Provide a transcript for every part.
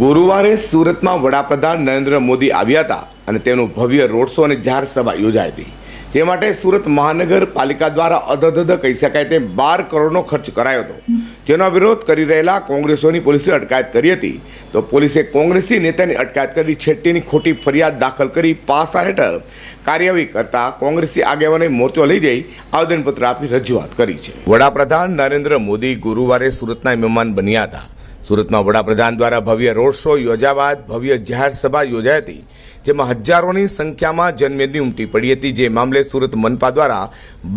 ગુરુવારે સુરતમાં વડાપ્રધાન નરેન્દ્ર મોદી આવ્યા હતા અને તેનું ભવ્ય રોડ શો અને જાહેર સભા યોજાઈ હતી. જે માટે સુરત મહાનગરપાલિકા દ્વારા અધધધ કહી શકાય તેમ બાર કરોડનો ખર્ચ કરાયો હતો. જેનો વિરોધ કરી રહેલા કોંગ્રેસોની પોલીસે અટકાયત કરી હતી. તો પોલીસે કોંગ્રેસી નેતાની અટકાયત કરી છેટ્ટીની ખોટી ફરિયાદ દાખલ કરી પાસા હેઠળ કાર્યવાહી કરતા કોંગ્રેસી આગેવાને મોરચો લઈ જઈ આવેદનપત્ર આપી રજૂઆત કરી છે. વડાપ્રધાન નરેન્દ્ર મોદી ગુરુવારે સુરતના મહેમાન બન્યા હતા. સુરતમાં વડાપ્રધાન દ્વારા ભવ્ય રોડ શો યોજા બાદ ભવ્ય જાહેર સભા યોજાઈ હતી, જેમાં હજારોની સંખ્યામાં જનમેદની ઉમટી પડી હતી. જે મામલે સુરત મનપા દ્વારા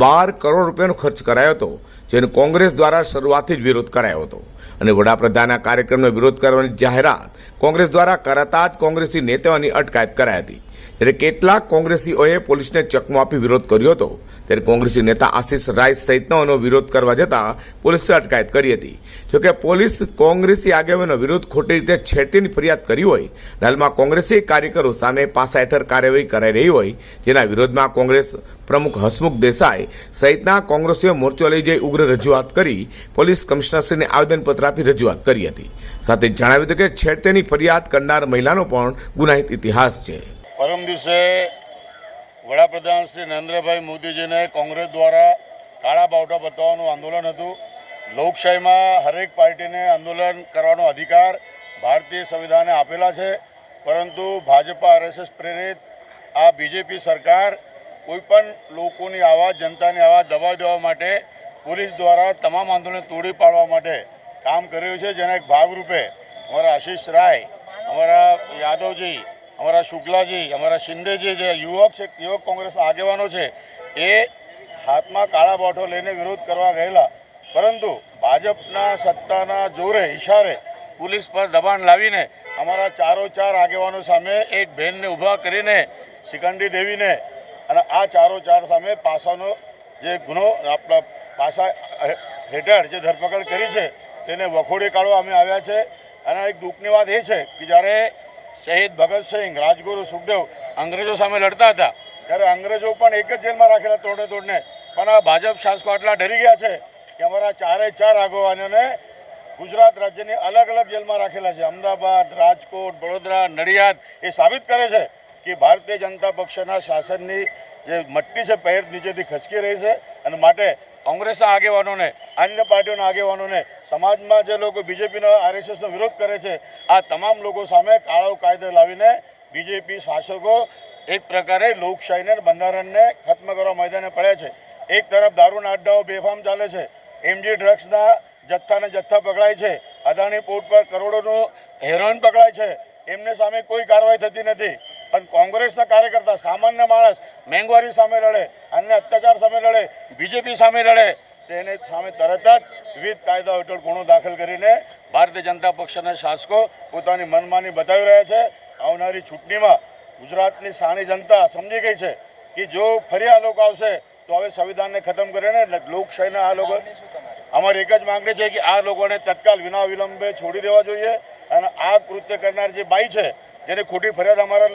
બાર કરોડ રૂપિયાનો ખર્ચ કરાયો હતો, જેનો કોંગ્રેસ દ્વારા શરૂઆતથી જ વિરોધ કરાયો હતો. અને વડાપ્રધાનના કાર્યક્રમનો વિરોધ કરવાની જાહેરાત કોંગ્રેસ દ્વારા કરાતા જ કોંગ્રેસી નેતાઓની અટકાયત કરાઈ હતી. જ્યારે કેટલાક કોંગ્રેસીઓએ પોલીસને ચકમો આપી વિરોધ કર્યો હતો. ત્યારે કોંગ્રેસી નેતા આશિષ રાય સહિતનો વિરોધ કરવા જતાં પોલીસે અટકાયત કરી હતી. જોકે પોલીસ કોંગ્રેસી આગેવાનો વિરુદ્ધ ખોટી રીતે છેડતીની ફરિયાદ કરી હોય, હાલમાં કોંગ્રેસી કાર્યકરો સામે પાસા હેઠળ કાર્યવાહી કરાઈ રહી હોય, જેના વિરોધમાં કોંગ્રેસ પ્રમુખ હસમુખ દેસાઈ સહિતના કોંગ્રેસીઓ મોરચો લઈ જઈ ઉગ્ર રજૂઆત કરી પોલીસ કમિશનરશ્રીને આવેદનપત્ર આપી રજૂઆત કરી હતી. સાથે જણાવ્યું હતું કે છેડતેની ફરિયાદ કરનાર મહિલાનો પણ ગુનાહિત ઇતિહાસ છે. પરમ દિવસે વડાપ્રધાન શ્રી નરેન્દ્રભાઈ મોદીજીને કોંગ્રેસ દ્વારા કાળા બાવટા બતાવવાનું આંદોલન હતું. લોકશાહીમાં હરેક પાર્ટીને આંદોલન કરવાનો અધિકાર ભારતીય સંવિધાને આપેલા છે. પરંતુ ભાજપા આરએસએસ પ્રેરિત આ બીજેપી સરકાર કોઈપણ લોકોની આવાજ, જનતાની આવાજ દબાવી દેવા માટે પોલીસ દ્વારા તમામ આંદોલન તોડી પાડવા માટે કામ કર્યું છે. જેના એક ભાગરૂપે અમારા આશીષ રાય, અમારા યાદવજી અમારા શુક્લાજી, અમારા શિંદેજી જે યુવક છે, યુવક કોંગ્રેસના આગેવાનો છે, એ હાથમાં કાળા બાઠો લઈને વિરોધ કરવા ગયેલા. પરંતુ ભાજપના સત્તાના જોરે ઇશારે પોલીસ પર દબાણ લાવીને અમારા ચારો ચાર આગેવાનો સામે એક બહેનને ઊભા કરીને શિખંડી દેવીને અને આ ચારો ચાર સામે પાસાનો જે ગુનો, આપણા પાસા હેઠળ જે ધરપકડ કરી છે, તેને વખોડી કાઢવા અમે આવ્યા છે. અને એક દુઃખની વાત એ છે કે જ્યારે શહીદ ભગતસિંહ રાજગુરુ સુખદેવ અંગ્રેજો સામે લડતા હતા. ત્યારે અંગ્રેજો પણ એક જ જેલમાં રાખેલા તોડે તોડને. પણ આ ભાજપ શાસકો આટલા ડરી ગયા છે કે અમારા ચારે ચાર આગેવાનોને ગુજરાત રાજ્યની અલગ અલગ જેલમાં રાખેલા છે. અમદાવાદ, રાજકોટ, વડોદરા, નડિયાદ એ સાબિત કરે છે કે ભારતીય જનતા પક્ષના શાસનની જે મટ્ટી છે પહેર નીચેથી ખસકી રહી છે અને માટે કોંગ્રેસના આગેવાનોને, અન્ય પાર્ટીઓના આગેવાનોને સમાજમાં જે લોકો બીજેપીનો, આરએસએસનો વિરોધ કરે છે, આ તમામ લોકો સામે કાળો કાયદો લાવીને બીજેપી શાસકો એક પ્રકારે લોકશાહીને બંધારણને ખત્મ કરવા મેદાને પડ્યા છે. એક તરફ દારૂના અડ્ડાઓ બેફામ ચાલે છે. એમજી ડ્રગ્સના જથ્થાને જથ્થા પકડાય છે. અદાણી પોર્ટ પર કરોડોનું હેરોઇન પકડાય છે. એમને સામે કોઈ કાર્યવાહી થતી નથી. પણ કોંગ્રેસના કાર્યકર્તા સામાન્ય માણસ મોંઘવારી સામે લડે અન્ય અત્યાચાર સામે લડે, બીજેપી સામે લડે તેને સામે તરત જ વિવિધ કાયદાઓ હેઠળ ગુનો દાખલ કરીને ભારતીય જનતા પક્ષના શાસકો પોતાની મનમાની બતાવી રહ્યા છે. આવનારી ચૂંટણીમાં ગુજરાતની સાણી જનતા સમજી ગઈ છે કે જો ફરી આ લોકો આવશે તો હવે સંવિધાનને ખતમ કરીને લોકશાહીના આ લોકો અમારી એક જ માંગણી છે કે આ લોકોને તત્કાલ વિના વિલંબે છોડી દેવા જોઈએ અને આ કૃત્ય કરનાર જે બાઈ છે જેને ખોટી ફરિયાદ અમારા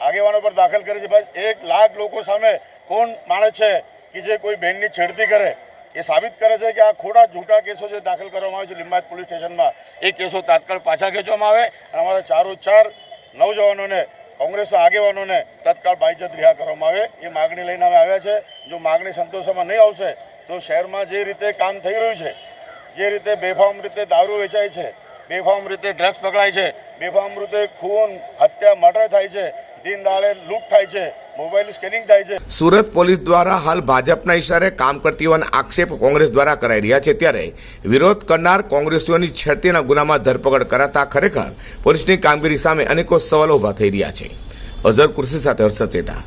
આગેવાનો પર દાખલ કરી છે બસ એક લાખ લોકો સામે કોણ માણસ છે કે જે કોઈ બહેનની છેડતી કરે? એ સાબિત કરે છે કે આ ખોટા જૂઠા કેસો જે દાખલ કરવામાં આવે છે લિંબાયત પોલીસ સ્ટેશનમાં, એ કેસો તાત્કાલ પાછા ખેંચવામાં આવે અને અમારા ચારો ચાર નવજવાનોને, કોંગ્રેસના આગેવાનોને તત્કાળ બાઇજત રિહા કરવામાં આવે. એ માગણી લઈને અમે આવ્યા છે. જો માગણી સંતોષવામાં નહીં આવશે, તો શહેરમાં જે રીતે કામ થઈ રહ્યું છે, જે રીતે બેફામ રીતે દારૂ વેચાય છે, બેફામ રીતે ડ્રગ્સ પકડાય છે, બેફામ રીતે ખૂન, હત્યા, મર્ડર થાય છે સુરત પોલીસ દ્વારા હાલ ભાજપના ઇશારે કામ કરતી હોવાના આક્ષેપ કોંગ્રેસ દ્વારા કરાઈ રહ્યા છે. ત્યારે વિરોધ કરનાર કોંગ્રેસીઓની છેડતીના ગુનામાં ધરપકડ કરાતા ખરેખર પોલીસની કામગીરી સામે અનેકો સવાલો ઊભા થઈ રહ્યા છે. અઝર કુર્સી સાથે હર્ષદ ચેટા